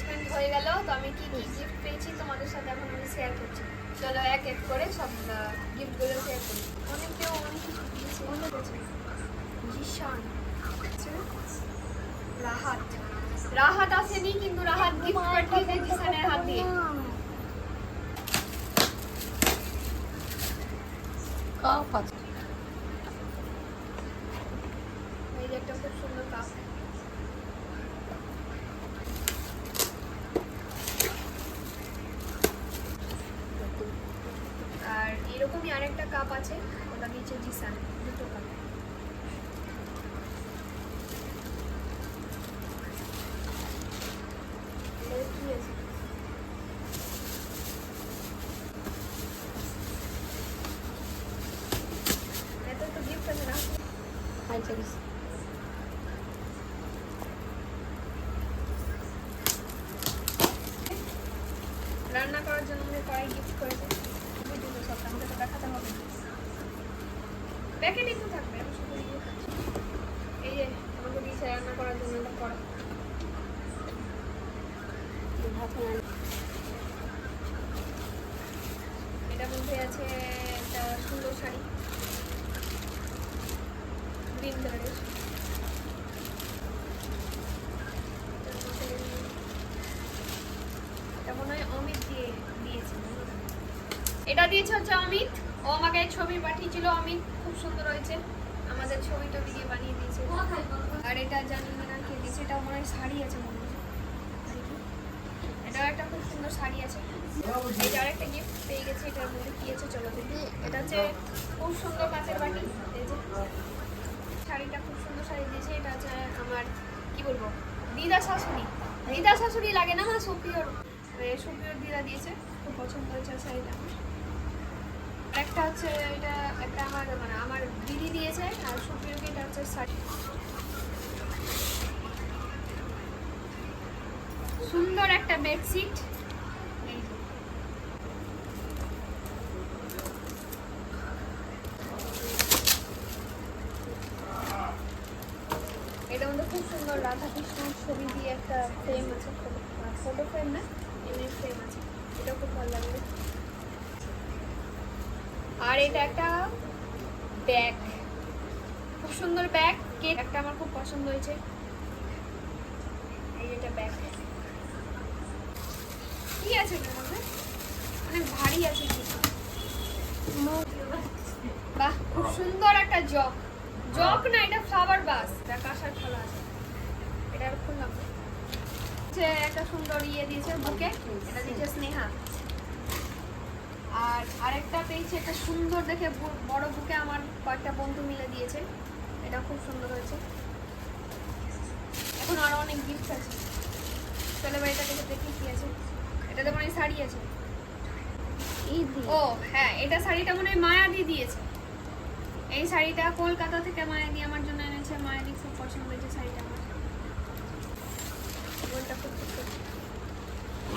Engagement হয়ে গেল তো আমি কি কি গিফট পেয়েছি তোমাদের সাথে এখন আমি শেয়ার করছি। চলো এক এক করে সব গিফটগুলো শেয়ার করি। অনেক কেউ অনেক কিছু দিয়েছে। অনেক আছে জিশান রাহাত। রাহাত আসেনি কিন্তু রাহাত গিফট পাঠিয়েছে জিশানের হাত দিয়ে। কাপ আছে এই যে একটা খুব সুন্দর কাপ আর এরকমই আরেকটা কাপ আছে ওটা দিয়েছে জিসান দুটো কাপ না? আচ্ছা রান্না করার জন্য আমাদের কড়াই গিফট করেছে। দেখাতে হবে। না প্যাকেটই তো থাকবে শুধু এই যে আমাকে দিয়েছে রান্না করার জন্য করা। ভাত রান্না। এটার মধ্যে আছে একটা সুন্দর শাড়ি গ্রিন কালারের এটা মনে হয় অমিত দিয়ে দিয়েছে এটা দিয়েছে হচ্ছে অমিত। ও আমাকে ছবি পাঠিয়েছিল। অমিত খুব সুন্দর হয়েছে। আমাদের ছবি টবি দিয়ে বানিয়ে দিয়েছে। আর এটা জানি না কে দিয়েছে। এটা মনে হয় শাড়ি আছে মনে হয়। এটাও একটা খুব সুন্দর শাড়ি আছে। এই যে আরেকটা গিফট পেয়ে গেছি। এটার মধ্যে কি আছে চলো দেখি। এটা হচ্ছে খুব সুন্দর কাঁচের বাটি। শাড়িটা খুব সুন্দর শাড়ি দিয়েছে। এটা হচ্ছে আমার, কি বলব, দিদা শাশুড়ি। দিদা শাশুড়ি লাগে না আমার সুপ্রিয়র। সুপ্রিয়র দিদা দিয়েছে। খুব পছন্দ হয়েছে শাড়িটা আমার। একটা হচ্ছে, এটা একটা আমার মানে আমার দিদি দিয়েছে, আর সুপ্রিয়কে এটা হচ্ছে শাড়ি সুন্দর একটা বেডশিট এটা মধ্যে খুব সুন্দর রাধা ছবি দিয়ে একটা ফ্রেম আছে ফটো ফ্রেম না এমনি ফ্রেম আছে। এটা খুব ভালো লাগবে আর এটা একটা ব্যাগ। খুব সুন্দর ব্যাগ। কেক একটা আমার খুব পছন্দ হয়েছে। এই এটা ব্যাগ। কি আছে এটার মধ্যে? অনেক ভারী আছে বাহ, খুব সুন্দর একটা জগ। জগ না, এটা ফ্লাওয়ার বাস এটা কাঁসার থালা আছে। এটা খুললাম। একটা সুন্দর ইয়ে দিয়েছে বুকে এটা দিয়েছে স্নেহা। আরেকটা পেয়েছি একটা সুন্দর দেখে বড় বুকে আমার কয়েকটা বন্ধু মিলে দিয়েছে। এটা খুব সুন্দর হয়েছে। এখন আরও অনেক গিফট আছে। চলে এবার এটা দেখে দেখি কি আছে। এটাতে মনে শাড়ি আছে। ও হ্যাঁ এটা শাড়িটা মনে হয় মায়াদি দিয়েছে। এই শাড়িটা কলকাতা থেকে মায়াদি আমার জন্য এনেছে। মায়াদি খুব পছন্দ হয়েছে শাড়িটা আমার।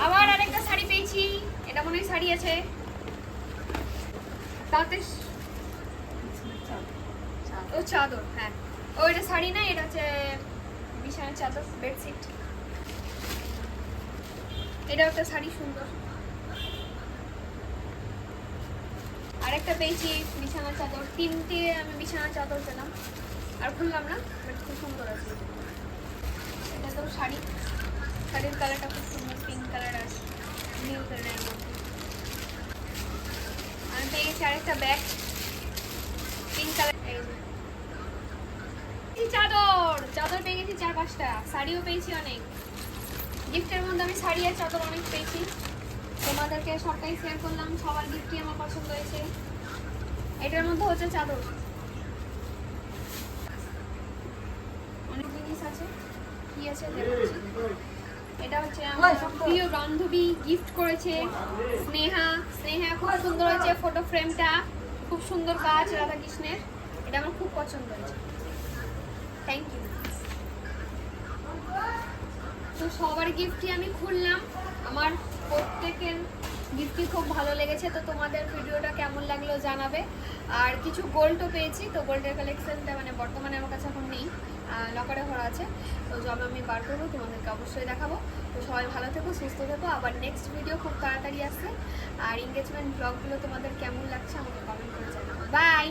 আবার আরেকটা শাড়ি পেয়েছি। এটা মনে হয় শাড়ি আছে। তাতে ও চাদর হ্যাঁ। ও, এটা শাড়ি না, এটা হচ্ছে বিছানার চাদর, বেডশিট। এটা একটা শাড়ি সুন্দর। আরেকটা পেয়েছি বিছানার চাদর। তিনটে আমি বিছানার চাদর পেলাম। আর খুললাম না বাট খুব সুন্দর আছে। এটা তো শাড়ি। শাড়ির কালারটা খুব সুন্দর পিঙ্ক কালার আছে নীল কালারের মধ্যে। আমি আরেকটা ব্যাগ পিঙ্ক কালার চাদর চাদর পেয়ে গেছি চার পাঁচটা, শাড়িও পেয়েছি অনেক। গিফটের মধ্যে আমি শাড়ি আর চাদর অনেক পেয়েছি। তোমাদেরকে সবটাই শেয়ার করলাম, সবার গিফটই আমার পছন্দ হয়েছে। এটার মধ্যে হচ্ছে চাদর। অনেক জিনিস আছে, কি আছে এটা হচ্ছে আমার প্রিয় বান্ধবী গিফট করেছে স্নেহা। স্নেহা খুব সুন্দর হয়েছে ফটো ফ্রেমটা খুব সুন্দর কাজ রাধাকৃষ্ণের। এটা আমার খুব পছন্দ হয়েছে। থ্যাংক ইউ তো সবার গিফটই আমি খুললাম। আমার প্রত্যেকের গিফটই খুব ভালো লেগেছে। তো তোমাদের ভিডিওটা কেমন লাগল জানাবে। আর কিছু গোল্ডও পেয়েছি। তো গোল্ডের কালেকশনটা মানে বর্তমানে আমার কাছে এখন নেই। লকারে ভরা আছে। তো জবে আমি বার করব, তোমাদেরকে অবশ্যই দেখাবো। তো সবাই ভালো থেকো, সুস্থ থেকো। আবার নেক্সট ভিডিও খুব তাড়াতাড়ি আসছে। আর এঙ্গেজমেন্ট ব্লগগুলো তোমাদের কেমন লাগছে আমাকে কমেন্ট করে জানাব বাই